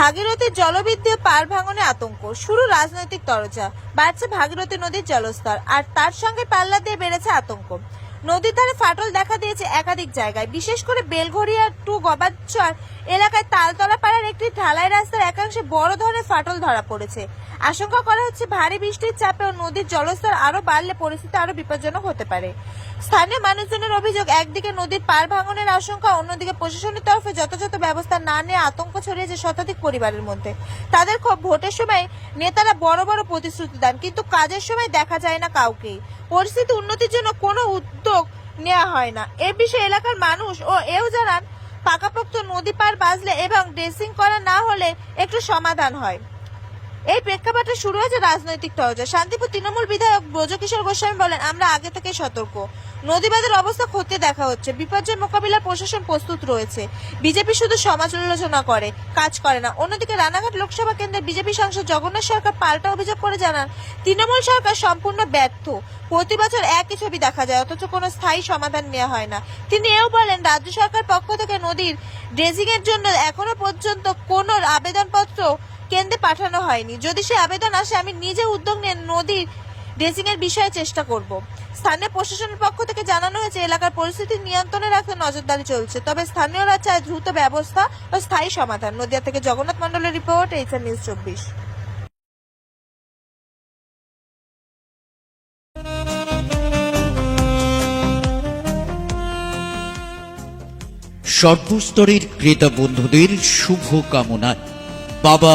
ভাগীরথীর জলবিদ্যুৎ পার ভাঙনে আতঙ্ক। শুরু রাজনৈতিক তরজা। বাড়ছে ভাগীরথী নদীর জলস্তর। আর তার সঙ্গে পাল্লা দিয়ে বেড়েছে আতঙ্ক। নদীর ধারে ফাটল দেখা দিয়েছে একাধিক জায়গায়। বিশেষ করে বেলঘরিয়া টু গবাচ্চর এলাকায় তালতলা পাড়ার একটি ঢালাই রাস্তার একাংশে বড় ধরনের ফাটল ধরা পড়েছে। আশঙ্কা করা হচ্ছে ভারী বৃষ্টির চাপে ও নদীর জলস্তর আরও বাড়লে পরিস্থিতি আরও বিপজ্জনক হতে পারে। স্থানীয় মানুষজনের অভিযোগ, একদিকে নদীর পার ভাঙনের আশঙ্কা, অন্যদিকে প্রশাসনের তরফে যথাযথ ব্যবস্থা না নিয়ে আতঙ্ক ছড়িয়েছে শতাধিক পরিবারের মধ্যে। তাদের ক্ষোভ ভোটের সময় নেতারা বড় বড় প্রতিশ্রুতি দেন, কিন্তু কাজের সময় দেখা যায় না কাউকেই। পরিস্থিতি উন্নতির জন্য কোনো উদ্যোগ নেওয়া হয় না। এ বিষয়ে এলাকার মানুষ ও এও জানান পাকাপোক্ত নদী পার বাজলে এবং ড্রেসিং করা না হলে একটু সমাধান হয়। এই প্রেক্ষাপটে শুরু হয়েছে রাজনৈতিক তরজা শান্তিপুর তৃণমূল বিধায়ক ব্রজকিশোর গোস্বামী বলেন, আমরা আগে থেকে সতর্ক। নদীবাদের অবস্থা খতিয়ে দেখা হচ্ছে। বিপর্যয় মোকাবিলার প্রশাসন প্রস্তুত রয়েছে। বিজেপি শুধু সমালোচনা করে, কাজ করে না। অন্যদিকে রানাঘাট লোকসভা কেন্দ্রের বিজেপি সাংসদ জগন্নাথ সরকার পাল্টা অভিযোগ করে জানান, তৃণমূল সরকার সম্পূর্ণ ব্যর্থ। প্রতি বছর একই ছবি দেখা যায়, অথচ কোনো স্থায়ী সমাধান নেওয়া হয় না। তিনি এও বলেন, রাজ্য সরকার পক্ষ থেকে নদীর ড্রেজিং এর জন্য এখনও পর্যন্ত কোনো আবেদনপত্র কেন্দ্রে পাঠানো হয়নি। যদি সে আবেদন আসে, আমি নিজে উদ্যোগ নিয়ে নদীর ড্রেসিং এর বিষয়ে চেষ্টা করব। স্থানীয় প্রশাসনের পক্ষ থেকে জানানো হয়েছে, এলাকার পরিস্থিতি নিয়ন্ত্রণে রাখতে নজরদারি চলছে। তবে স্থানীয়রা চায় দ্রুত ব্যবস্থা ও স্থায়ী সমাধান। নদিয়া থেকে জগন্নাথ মন্ডলের রিপোর্ট এইচএন নিউজ চব্বিশ। সর্বস্তরের ক্রেতা বন্ধুদের শুভ কামনায় বাবা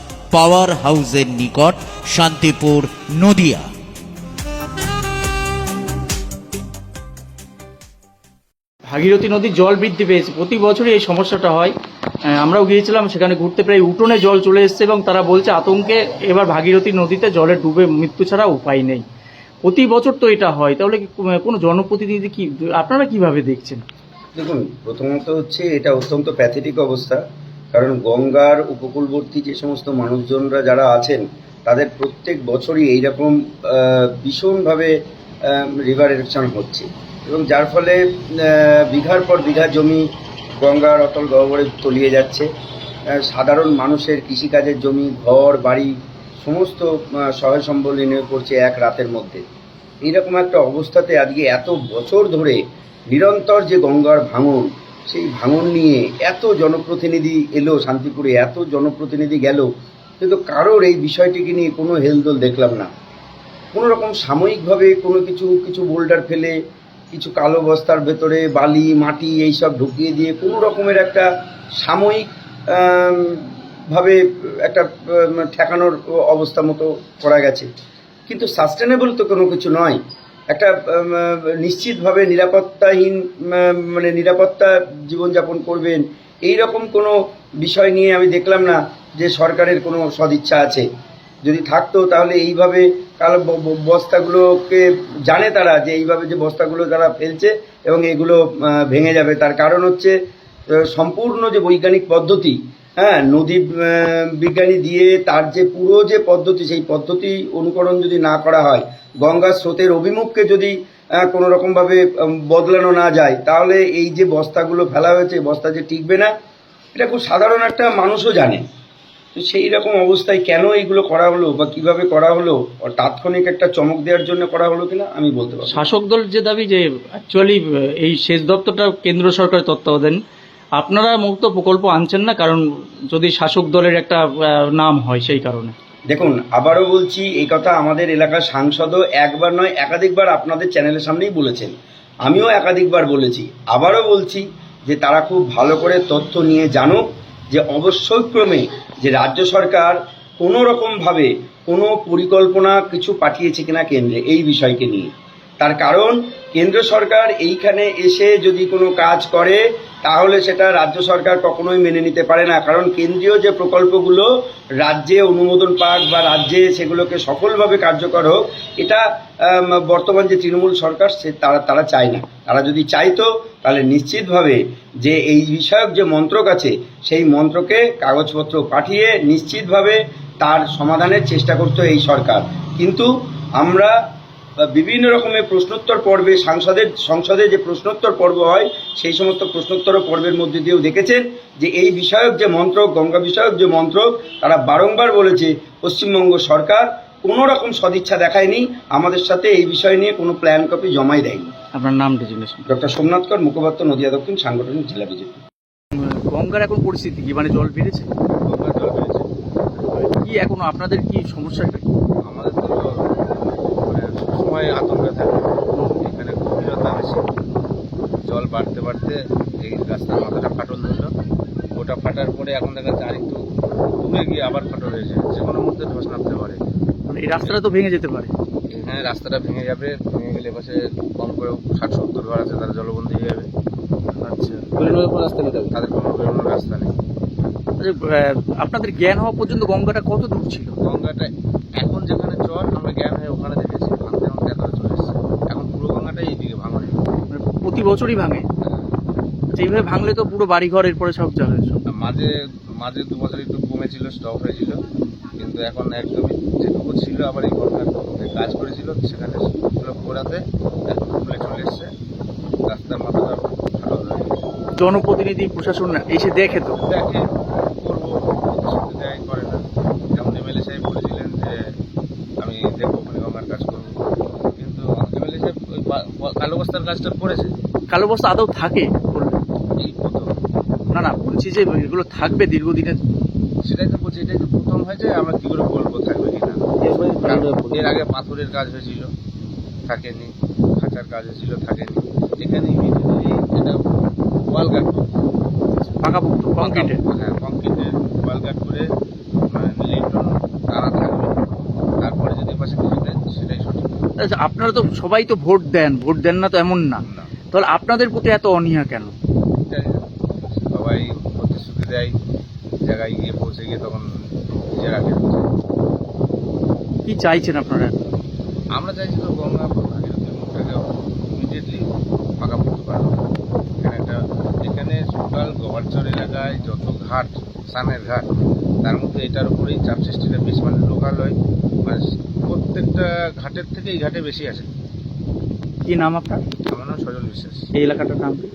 পাওয়ার হাউসের নিকট শান্তিপুর নদিয়া। ভাগীরথী নদীর জল বৃদ্ধি পেয়েছে। প্রতি বছরই এই সমস্যাটা হয়। আমরাও গিয়েছিলাম সেখানে ঘুরতে প্রায় উঠোনে জল চলে এসছে এবং তারা বলছে আতঙ্কে এবার ভাগীরথী নদীতে জলে ডুবে মৃত্যু ছাড়া উপায় নেই। প্রতি বছর তো এটা হয়। তাহলে কি কোনো জনপ্রতিনিধি কি আপনারা কীভাবে দেখছেন? দেখুন প্রথমত হচ্ছে এটা অত্যন্ত প্যাথেটিক অবস্থা। কারণ গঙ্গার উপকূলবর্তী যে সমস্ত মানুষজনরা যারা আছেন, তাদের প্রত্যেক বছরই এইরকম ভীষণভাবে রিভার এরেকশন হচ্ছে। এবং যার ফলে বিঘার পর বিঘা জমি গঙ্গার অতল গহ্বরে তলিয়ে যাচ্ছে। সাধারণ মানুষের কৃষিকাজের জমি, ঘর, বাড়ি, সমস্ত সহায় সম্বল নিয়ে পড়ছে এক রাতের মধ্যে। এইরকম একটা অবস্থাতে আজকে এত বছর ধরে নিরন্তর যে গঙ্গার ভাঙন সেই ভাঙন নিয়ে এত জনপ্রতিনিধি এলো, শান্তিপুরে এত জনপ্রতিনিধি গেল, কিন্তু কারোর এই বিষয়টিকে নিয়ে কোনো হেলদোল দেখলাম না। কোনো রকম সাময়িকভাবে কোনো কিছু কিছু বোল্ডার ফেলে, কিছু কালো বস্তার ভেতরে বালি, মাটি এইসব ঢুকিয়ে দিয়ে কোনো রকমের একটা সাময়িক ভাবে একটা ঠেকানোর অবস্থা মতো করা গেছে। কিন্তু সাস্টেনেবল তো কোনো কিছু নয়। একটা নিশ্চিতভাবে নিরাপত্তাহীন মানে নিরাপত্তা জীবনযাপন করবেন এই রকম কোনো বিষয় নিয়ে আমি দেখলাম না যে সরকারের কোনো সদিচ্ছা আছে। যদি থাকতো তাহলে এইভাবে কালো বস্তাগুলোকে জানে তারা যে এইভাবে যে বস্তাগুলো তারা ফেলছে এবং এগুলো ভেঙে যাবে। তার কারণ হচ্ছে সম্পূর্ণ যে বৈজ্ঞানিক পদ্ধতি হ্যাঁ নদী বিজ্ঞানী দিয়ে তার যে পুরো যে পদ্ধতি, সেই পদ্ধতি অনুকরণ যদি না করা হয়, গঙ্গার স্রোতের অভিমুখকে যদি কোনো রকমভাবে বদলানো না যায়, তাহলে এই যে বস্তাগুলো ফেলা হয়েছে বস্তা যে টিকবে না, এটা খুব সাধারণ একটা মানুষও জানে। তো সেই রকম অবস্থায় কেন এইগুলো করা হলো বা কীভাবে করা হলো তাৎক্ষণিক একটা চমক দেওয়ার জন্য করা হলো কিনা, আমি বলতে পারব শাসক দল যে দাবি যে অ্যাকচুয়ালি এই সেচ দপ্তরটা কেন্দ্র সরকারের তত্ত্বাবধান আপনারা মুক্ত প্রকল্প আনছেন না? কারণ যদি শাসক দলের একটা নাম হয় সেই কারণে। দেখুন, আবারও বলছি, এই কথা আমাদের এলাকার সাংসদও একবার নয়, একাধিকবার আপনাদের চ্যানেলের সামনেই বলেছেন। আমিও একাধিকবার বলেছি। আবারও বলছি যে তারা খুব ভালো করে তথ্য নিয়ে জানুক যে অবশ্যই ক্রমে যে রাজ্য সরকার কোনো রকমভাবে কোনো পরিকল্পনা কিছু পাঠিয়েছে কিনা কেন্দ্রে, এই বিষয়কে নিয়ে। তার কারণ, কেন্দ্র সরকার এইখানে এসে যদি কোনো কাজ করে, তাহলে সেটা রাজ্য সরকার কখনোই মেনে নিতে পারে না। কারণ কেন্দ্রীয় যে প্রকল্পগুলো রাজ্যে অনুমোদন পাক বা রাজ্যে সেগুলোকে সফলভাবে কার্যকর হোক, এটা বর্তমান যে তৃণমূল সরকার, সে তারা তারা চায় না। তারা যদি চাইতো, তাহলে নিশ্চিতভাবে যে এই বিষয়ক যে মন্ত্রক আছে, সেই মন্ত্রকে কাগজপত্র পাঠিয়ে নিশ্চিতভাবে তার সমাধানের চেষ্টা করতো এই সরকার। কিন্তু আমরা বিভিন্ন রকমের প্রশ্নোত্তর পর্বে সাংসদের সংসদে যে প্রশ্নোত্তর পর্ব হয় সেই সমস্ত প্রশ্নোত্তর পর্বের মধ্যে দিয়েও দেখেছেন যে এই বিষয়ক যে মন্ত্রক গঙ্গা বিষয়ক যে মন্ত্রক তারা বারংবার বলেছে পশ্চিমবঙ্গ সরকার কোনো রকম সদিচ্ছা দেখায়নি আমাদের সাথে এই বিষয় নিয়ে কোনো প্ল্যান কপি জমাই দেয়নি। আপনার নামটা জিজ্ঞেস ডক্টর সোমনাথ কর মুখপাত্র নদিয়া দক্ষিণ সাংগঠনিক জেলা বিজেপি। গঙ্গার এখন পরিস্থিতি কি? মানে জল বেড়েছে? গঙ্গার জল বেড়েছে। কি এখন আপনাদের কি সমস্যাটা কি? সবসময় আতঙ্কে থাকে। এখানে গভীরতা বেশি। জল বাড়তে বাড়তে এই রাস্তার মাথাটা ফাটল ধরলো। ওটা ফাটার পরে এখন দেখা যাচ্ছে আরেকটু দূরে গিয়ে আবার ফাটল হয়েছে। যে কোনো মুহূর্তে ধস নামতে পারে। মানে এই রাস্তাটা তো ভেঙে যেতে পারে। এখানে রাস্তাটা ভেঙে যাবে। ভেঙে গেলে পাশে কম করে ষাট সত্তর ঘর আছে তারা জলবন্দী হয়ে যাবে। আচ্ছা। রাস্তা নেই তাদের কোনো বেরোনোর রাস্তা নেই। আচ্ছা, আপনাদের জ্ঞান হওয়া পর্যন্ত গঙ্গাটা কত দূর ছিল? গঙ্গাটা এখন যেখানে চর আমরা জ্ঞান হয়ে ওখানে দেখেছি ভাঙতে ভাঙতে এতটা চলে এসছে এখন পুরো গঙ্গাটাই এইদিকে ভাঙা নেই মানে প্রতি বছরই ভাঙে। এইভাবে ভাঙলে তো পুরো বাড়ি ঘর এরপরে সব যাবে মাঝে মাঝে দু বছর একটু কমেছিল স্টপ হয়েছিল। কিন্তু এখন একদমই যেটুকু ছিল আবার এই গঙ্গার কাজ করেছিল সেখানে ঘোরাতে এখন খুলে চলে এসছে। রাস্তার মাথাটা ভালো জনপ্রতিনিধি প্রশাসন এসে দেখে তো। দেখে করব দেয় করে না। যেমন এমএলএ সাহেব বলেছিলেন যে আমি দেখব ওখানে কাজ করব। কিন্তু এমএলএ সাহেব ওই কালো বস্তার কাজটা করেছে। কালো বস্তা আদৌ থাকে? না না বলছি যে এগুলো থাকবে দীর্ঘদিনের সেটাই তো বলছি এটাই তো প্রথম হয়েছে আমরা কি করে বলব থাকবে কিনা কারণ এর আগে পাথরের কাজ হয়েছিল থাকেনি খাঁচার কাজ হয়েছিল থাকেনি এখানে এটা ওয়াল গার্ড পাকাপোক্ত কংক্রিটে? হ্যাঁ কংক্রিটের ওয়াল গার্ড করে মানে লিন্টন টানা থাকবে। তারপরে যদি পাশে কিছু দেয় সেটাই সঠিক। আচ্ছা আপনারা তো সবাই তো ভোট দেন ভোট দেন না তো এমন না। তাহলে আপনাদের প্রতি এত অনীহা কেন? এটাই সবাই প্রতিশ্রুতি দেয় জায়গায় গিয়ে পৌঁছে গিয়ে তখন নিজের আগে কি চাইছেন আপনারা? আমরা চাইছি তো গঙ্গা মুখটাকে ইমিডিয়েটলি পাকা করতে পারব। এখানে একটা এখানে টোটাল গোয়ারচর এলাকায় যত ঘাট সানের ঘাট তার মধ্যে এটার উপরেই চাপ সৃষ্টিটা বেশি। মানে লোকাল হয় মানে প্রত্যেকটা ঘাটের থেকে এই ঘাটে বেশি আছে কি নাম আপনার? নাম সজল বিশ্বাস। এই এলাকাটার নাম কি?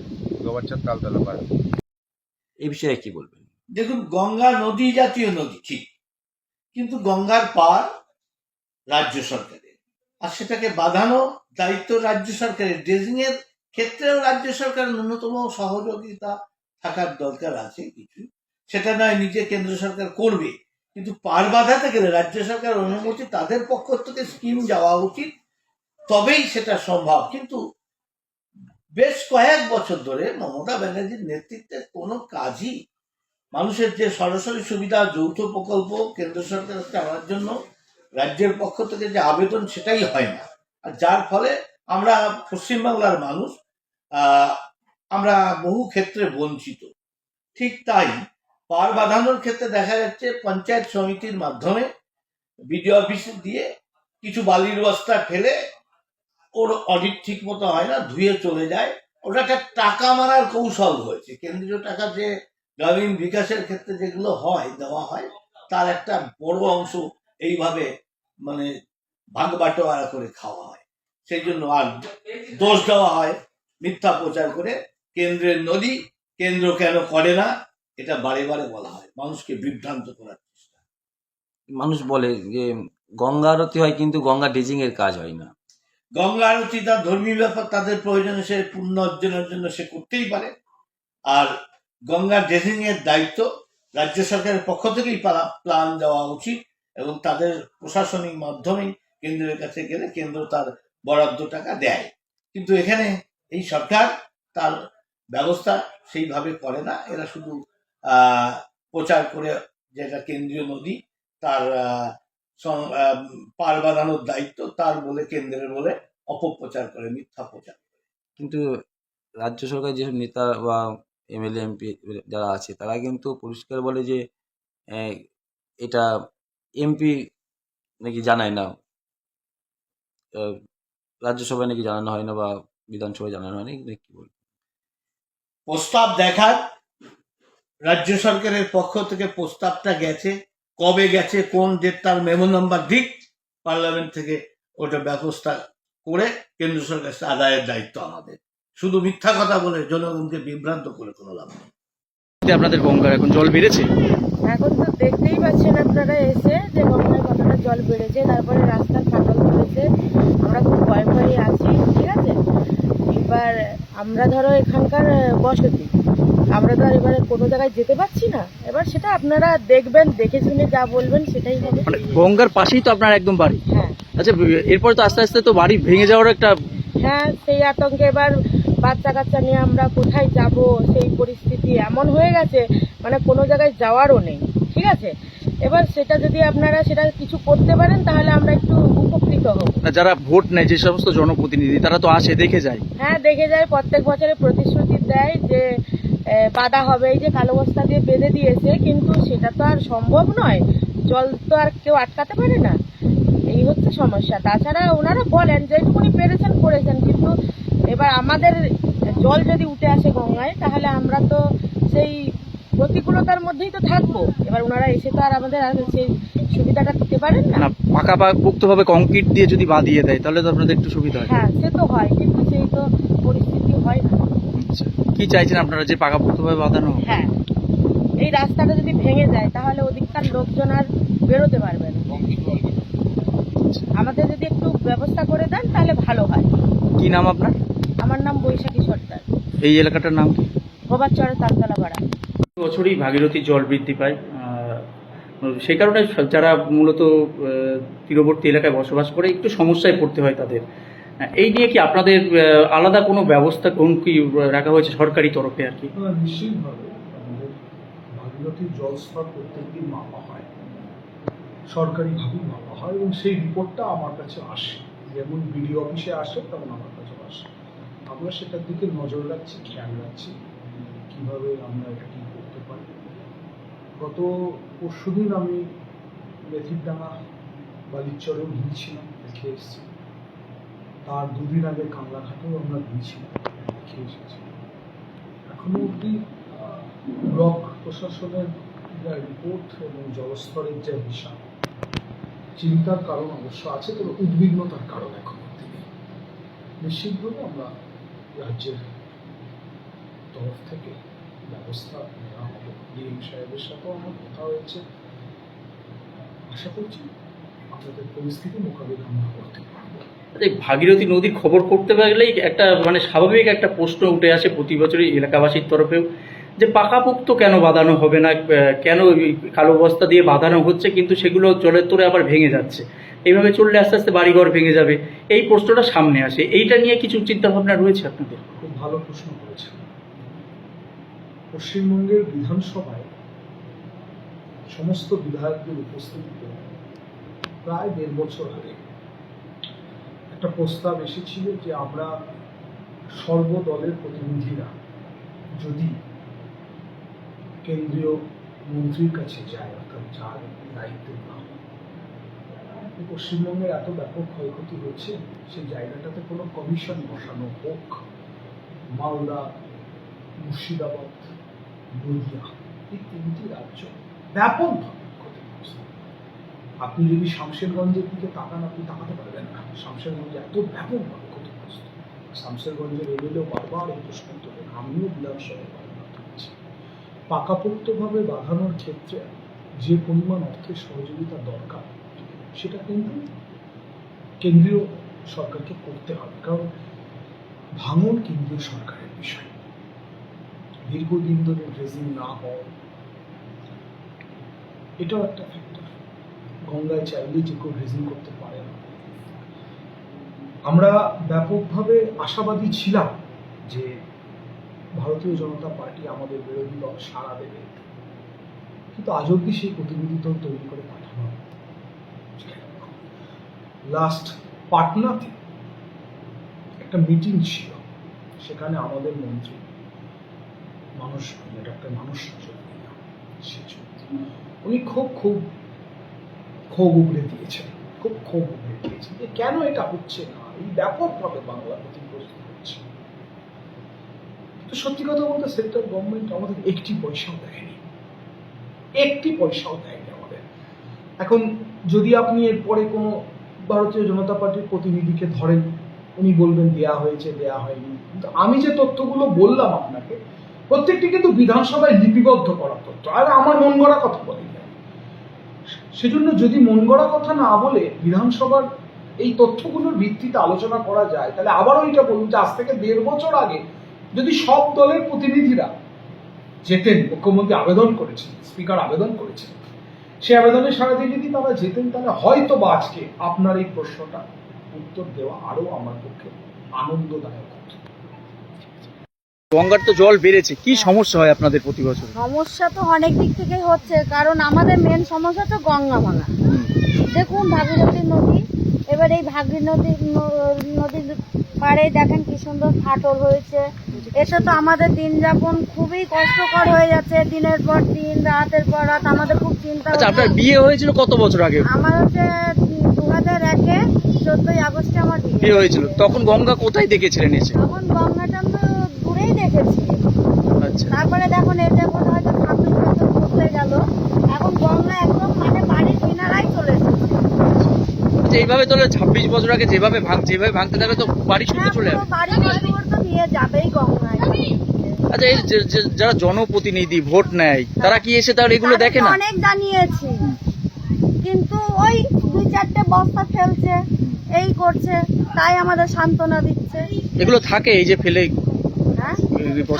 গোয়ারচর তালতলা পাড়া। এই বিষয়ে কি বলবেন? দেখুন গঙ্গা নদী জাতীয় নদী ঠিক। কিন্তু গঙ্গার পার রাজ্য সরকারের। আর সেটাকে বাঁধানো দায়িত্ব রাজ্য সরকারের। ড্রেজিং এর ক্ষেত্রেও রাজ্য সরকারের ন্যূনতম সহযোগিতা থাকার দরকার আছে কিছু। সেটা নয় নিজে কেন্দ্র সরকার করবে। কিন্তু পার বাঁধাতে গেলে রাজ্য সরকার অনুমতি তাদের পক্ষ থেকে স্কিম যাওয়া উচিত। তবেই সেটা সম্ভব। কিন্তু বেশ কয়েক বছর ধরে মমতা ব্যানার্জির নেতৃত্বে কোনো কাজই মানুষের যে সরাসরি সুবিধা, যৌথ প্রকল্প কেন্দ্র সরকার থেকে আনার জন্য রাজ্যের পক্ষ থেকে যে আবেদন সেটাই হয় না। আর যার ফলে আমরা পশ্চিমবাংলার মানুষ আমরা বহু ক্ষেত্রে বঞ্চিত। ঠিক তাই পার বাঁধানোর ক্ষেত্রে দেখা যাচ্ছে পঞ্চায়েত সমিতির মাধ্যমে বিডিও অফিসে দিয়ে কিছু বালির বস্তা ফেলে ওর অডিট ঠিক মতো হয় না, ধুয়ে চলে যায়। ওটা একটা টাকা মারার কৌশল হয়েছে। কেন্দ্রীয় টাকা যে গ্রামীণ বিকাশের ক্ষেত্রে যেগুলো হয়, দেওয়া হয়, তার একটা বড় অংশ এইভাবে মানে ভাগ বাটোয়ারা করে খাওয়া হয়। সেই জন্য আর দোষ দেওয়া হয়, মিথ্যা প্রচার করে। কেন্দ্রের নদী, কেন্দ্র কেন করে না, এটা বারে বারে বলা হয়। মানুষকে বিভ্রান্ত করার চেষ্টা। মানুষ বলে যে, গঙ্গা আরতি হয় কিন্তু গঙ্গা ড্রেজিং এর কাজ হয় না। গঙ্গা আরতি তার ধর্মীয় ব্যাপার তাদের প্রয়োজনে সে পুণ্য অর্জনের জন্য সে করতেই পারে। আর গঙ্গা ড্রেজিং এর দায়িত্ব রাজ্য সরকারের পক্ষ থেকেই পালা- প্ল্যান দেওয়া উচিত এবং তাদের প্রশাসনিক মাধ্যমেই কেন্দ্রের কাছে গেলে কেন্দ্র তার বরাদ্দ টাকা দেয়। কিন্তু এখানে এই সরকার তার ব্যবস্থা সেইভাবে করে না। এরা শুধু প্রচার করে যেটা কেন্দ্রীয় নদী, তার পার বাঁধানোর দায়িত্ব তার বলে কেন্দ্রের বলে অপপ্রচার করে মিথ্যা প্রচার করে। কিন্তু রাজ্য সরকার যেসব নেতা বা এমএলএ এমপি যারা আছে তারা কিন্তু পরিষ্কার বলে যে এটা এমপি নাকি জানায় না রাজ্যসভায় নাকি জানানো হয় না বা বিধানসভায় জানানো হয় না কি বল প্রস্তাব দেখার রাজ্য সরকারের পক্ষ থেকে প্রস্তাবটা গেছে। কবে গেছে, কোন ডেট তার মেমো নাম্বার দিক পার্লামেন্ট থেকে ওটা ব্যবস্থা করে কেন্দ্র সরকার আদায়ের দায়িত্ব আমাদের। শুধু মিথ্যা কথা বলে জনগণকে বিভ্রান্ত করে কোনো লাভ নেই। আপনাদের গঙ্গার এখন জল বেড়েছে? এখন তো দেখতেই পাচ্ছেন আপনারা এসে যে গঙ্গায় কতটা জল বেড়েছে তারপরে রাস্তার ফাটল ধরেছে। আমরা খুব ভয় ভয়ে আছি ঠিক আছে? এবার আমরা ধরো এখানকার বসতি। আমরা তো আর এবারে কোনো জায়গায় যেতে পারছি না। এবার সেটা আপনারা দেখবেন দেখে শুনে যা বলবেন সেটাই হবে। মানে গঙ্গার পাশেই তো আপনার একদম বাড়ি। হ্যাঁ। আচ্ছা এরপর তো আস্তে আস্তে তো বাড়ি ভেঙে যাওয়ার একটা হ্যাঁ সেই আতঙ্কে এবার বাচ্চা কাচ্চা নিয়ে আমরা কোথায় যাব সেই পরিস্থিতি এমন হয়ে গেছে মানে কোনো জায়গায় যাওয়ারও নেই ঠিক আছে? এবার সেটা যদি আপনারা সেটা কিছু করতে পারেন তাহলে আমরা একটু উপকৃত হব। যারা ভোট নেয় যে সমস্ত জনপ্রতিনিধি তারা তো আসে দেখে যায়। হ্যাঁ দেখে যায় প্রত্যেক বছরে প্রতিশ্রুতি দেয় যে বাধা হবে এই যে কালো বস্তা দিয়ে বেঁধে দিয়েছে কিন্তু সেটা তো আর সম্ভব নয়। জল তো আর কেউ আটকাতে পারে না। এই হচ্ছে সমস্যা। তাছাড়া ওনারা বলেন যেটুকুনি পেরেছেন করেছেন কিন্তু এবার আমাদের জল যদি উঠে আসে গঙ্গায় তাহলে আমরা তো সেই প্রতিকূলতার মধ্যেই তো থাকব। এবার ওনারা এসে তো আর আমাদের আর সেই সুবিধাটা দিতে পারেন না। না পাকা পোক্তভাবে কংক্রিট দিয়ে যদি বাঁধিয়ে দেয় তাহলে তো আপনাদের একটু সুবিধা হয়। হ্যাঁ সে তো হয় কিন্তু সেই তো পরিস্থিতি হয় না। আচ্ছা কি চাইছেন আপনারা যে পাকা পোক্তভাবে বাঁধানো হ্যাঁ এই রাস্তাটা যদি ভেঙে যায় তাহলে ওদিককার লোকজন আর বেরোতে পারবে না। আমাদের যদি একটু ব্যবস্থা করে দেন তাহলে ভালো হয়। কি নাম আপনার? আমার নাম বৈশাখী সর্দার। এই এলাকাটার নাম কি? গোবার চরে তালতলা পাড়া। বছরই ভাগীরথী জল বৃদ্ধি পায়। সেই কারণে যারা মূলত তীরবর্তী এলাকায় বসবাস করে একটু সমস্যায় পড়তে হয় তাদের। এই নিয়ে কি আপনাদের আলাদা কোনো ব্যবস্থা কোন কি রাখা হয়েছে সরকারি তরফে আর কি? নিশ্চিতভাবে ভাগীরথীর জলস্তর প্রত্যেকদিন মাপা হয়। সরকারিভাবেই মাপা হয় এবং সেই রিপোর্টটা আমার কাছে আসে। যেমন বিডিও অফিসে আসে তেমন আমার আমরা সেটার দিকে নজর রাখছি, খেয়াল রাখছি, কীভাবে আমরা এটা কি করতে পারি। গত পরশুদিন আমি মেথিরডাঙ্গা বালিচরেও গিয়েছিলাম, দেখে এসেছি। তার দুদিন আগে কাংলাঘাটেও আমরা গিয়েছিলাম, দেখে এসেছি। এখনও অবধি ব্লক প্রশাসনের যা রিপোর্ট এবং জলস্তরের যা হিসাব চিন্তার কারণ অবশ্য আছে, তবে উদ্বিগ্নতার কারণ এখন অবধি নেই। নিশ্চিতভাবে আমরা রাজ্যের তরফ থেকে ব্যবস্থা নেওয়া হবে। ডিএম সাহেবের সাথেও আমার কথা হয়েছে। আশা করছি আপনাদের পরিস্থিতি মোকাবিলা আমরা করতে পারব। ভাগীরথী নদীর খবর করতে পারলেই একটা মানে স্বাভাবিক একটা প্রশ্ন উঠে আসে প্রতি বছরই এলাকাবাসীর তরফেও যে পাকাপোক্ত কেন বাঁধানো হবে না কেন কালো বস্তা দিয়ে বাঁধানো হচ্ছে, কিন্তু সেগুলো জলের তোরে আবার ভেঙে যাচ্ছে। এইভাবে চললে আস্তে আস্তে বাড়িঘর ভেঙে যাবে। এই প্রশ্নটা সামনে আসে। এইটা নিয়ে কিছু চিন্তা ভাবনা রয়েছে আপনাদের? খুব ভালো প্রশ্ন করেছেন। পশ্চিমবঙ্গের বিধানসভায় সমস্ত বিধায়কদের উপস্থিতিতে প্রায় দেড় বছর আগে একটা প্রস্তাব এসেছিল যে আমরা সর্বদলের প্রতিনিধিরা যদি কেন্দ্রীয় মন্ত্রীর কাছে যায় অর্থাৎ যার দায়িত্ব না পশ্চিমবঙ্গের এত ব্যাপক ক্ষয়ক্ষতি হচ্ছে সেই জায়গাটাতে কোনো কমিশন বসানো হোক, মালদা, মুর্শিদাবাদ, নদিয়া, এই তিনটি রাজ্য ব্যাপকভাবে ক্ষতিগ্রস্ত আপনি যদি শামশেরগঞ্জের দিকে তাকান, আপনি তাকাতে পারবেন না। শামশেরগঞ্জ এত ব্যাপকভাবে ক্ষতিগ্রস্ত শামশেরগঞ্জের এমএলএ বারবার এই প্রশ্ন তোলেন, আমিও বিধানসভায় বারবার তুলেছি। পাকাপোক্তভাবে বাঁধানোর ক্ষেত্রে যে পরিমাণ অর্থের সহযোগিতা দরকার সেটা কিন্তু কেন্দ্রীয় সরকারকে করতে হবে। কারণ ভাঙন কেন্দ্রীয় সরকারের বিষয়। দীর্ঘদিন ধরে ড্রেজিং না হওয়া, এটাও একটা ফ্যাক্টর গঙ্গায় চাইলে যে কেউ ড্রেজিং করতে পারে না। আমরা ব্যাপকভাবে আশাবাদী ছিলাম যে ভারতীয় জনতা পার্টি আমাদের বিরোধী দল সাড়া দেবে। কিন্তু আজ অব্দি সেই প্রতিনিধি দল তৈরি করে পাঠানো লাস্ট পাটনাতে একটা মিটিং ছিল। সেখানে আমাদের মন্ত্রী, মানুষ ডক্টর মানুষ উনি খুব খুব, ক্ষোভ উগড়ে দিয়েছেন। খুব ক্ষোভ উগড়ে দিয়েছেন যে কেন এটা হচ্ছে না? এই ব্যাপকভাবে বাংলা ক্ষতিগ্রস্ত হচ্ছে তো সত্যি কথা বলতে সেন্ট্রাল গভর্নমেন্ট আমাদের একটি পয়সাও দেয়নি। একটি পয়সাও দেয়নি আমাদের। এখন যদি আপনি এরপরে কোনো ভারতীয় জনতা পার্টির প্রতিনিধিকে ধরেন, উনি বলবেন দেয়া হয়েছে, দেয়া হয়নি কিন্তু আমি যে তথ্যগুলো বললাম আপনাকে, প্রত্যেকটি কিন্তু বিধানসভায় লিপিবদ্ধ করা তথ্য আর আমার মন গড়া কথা আমি। সেজন্য যদি মন গড়া কথা না বলে বিধানসভার এই তথ্যগুলোর ভিত্তিতে আলোচনা করা যায়, তাহলে আবারও এটা বলুন যে আজ থেকে দেড় বছর আগে যদি সব দলের প্রতিনিধিরা যেতেন, মুখ্যমন্ত্রী আবেদন করেছেন, স্পিকার আবেদন করেছেন সে আবেদনে সারা দিয়ে যদি তারা যেতেন তাহলে হয়তো বা আজকে আপনার এই প্রশ্নটা উত্তর দেওয়া আরও আমার পক্ষে আনন্দদায়ক হতো। গঙ্গার তো জল বেড়েছে কি সমস্যা হয় আপনাদের প্রতি বছর? সমস্যা তো অনেক দিক থেকেই হচ্ছে কারণ আমাদের মেন সমস্যা তো গঙ্গা ভাঙা। দেখুন ভাগীরথী নদী এবার এই ভাগীরথী নদীর পাড়ে দেখেন কি সুন্দর ফাটল হয়েছে এতে তো আমাদের দিন যাপন খুবই কষ্টকর হয়ে যাচ্ছে। দিনের পর দিন রাতের পর রাত আমাদের খুব চিন্তা আচ্ছা আপনার বিয়ে হয়েছিল কত বছর আগে? আমার হচ্ছে দু হাজার একে চোদ্দই আগস্টে আমার বিয়ে। হয়েছিল। তখন গঙ্গা কোথায় দেখেছিলেন এসে? তখন গঙ্গাটা তো দূরেই দেখেছি। আচ্ছা। তারপরে দেখুন এটা এখন হয়তো ঘুরতে গেল। এখন গঙ্গা একদম মানে বাড়ির কিনারাই চলে এসেছে আচ্ছা এইভাবে তাহলে ছাব্বিশ বছর আগে যেভাবে ভাঙ যেভাবে ভাঙতে থাকবে তো বাড়ি শুনতে চলে যাবে তো আচ্ছা এই যারা জনপ্রতিনিধি ভোট নেয় তারা কি এসে তাহলে এগুলো দেখে না? অনেক জানিয়েছি। কিন্তু ওই দুই চারটে বস্তা ফেলছে এই করছে তাই আমাদের সান্ত্বনা দিচ্ছে। এগুলো থাকে এই যে ফেলে হ্যাঁ?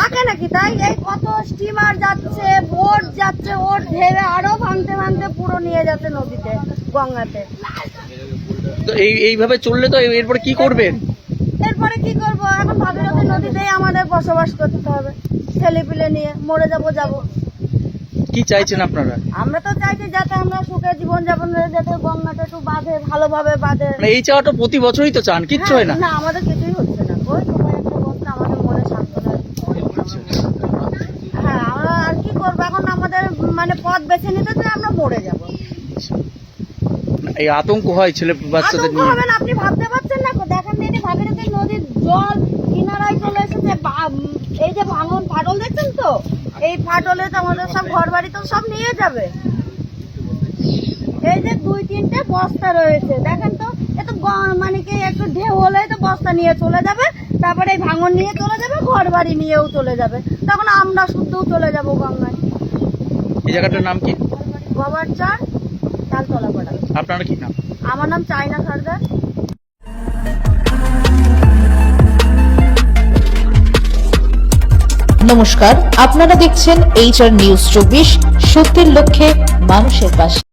থাকে নাকি তাই? এই কত স্টিমার যাচ্ছে বোট যাচ্ছে ওর ঢেবে আরও ভাঙতে ভাঙতে পুরো নিয়ে যাচ্ছে নদীতে গঙ্গাতে। তো এই এইভাবে চললে তো এরপরে কি করবেন এরপরে কি করব? এখন ভাগীরথী নদীতেই আমাদের বসবাস করতে হবে। ছেলে পিলে নিয়ে মরে যাব যাব। কি চাইছেন আপনারা? আমরা তো চাইছি যাতে আমরা সুখে জীবন যাপন যাতে গঙ্গাটা একটু বাঁধে ভালোভাবে বাঁধে। মানে এই চাওয়াটা প্রতি বছরই তো চান কিচ্ছু হয় না? হ্যাঁ, না আমাদের কিছুই হচ্ছে না। ওই তোমার একটা বস্তা আমাদের মনে সান্ত্বনা হ্যাঁ আমরা আর কি করব? এখন আমাদের মানে পথ বেছে নিতে আমরা মরে যাব। এই আতঙ্ক হয় ছেলে বাচ্চাদের নিয়ে। হবে না আপনি ভাবতে পারছেন না? দেখেন দিদি ভাগীরথী নদীর জল কিনারায় চলে এসেছে এই যে ভাঙন ফাটল দেখছেন তো? এই ফাটলে তো আমাদের সব ঘর বাড়ি তো সব নিয়ে যাবে। এই যে দুই তিনটে বস্তা রয়েছে দেখেন তো? এ তো গ- মানে কি একটু ঢেউ হলে তো বস্তা নিয়ে চলে যাবে তারপরে এই ভাঙন নিয়ে চলে যাবে ঘর বাড়ি নিয়েও চলে যাবে। তখন আমরা শুদ্ধও চলে যাব গঙ্গায়। এই জায়গাটার নাম কি? গবার চার পাড়া কি নাম? আমার নাম চাইনা সর্দার। নমস্কার আপনারা দেখছেন এইচআর নিউজ চব্বিশ সত্যের লক্ষ্যে মানুষের পাশে।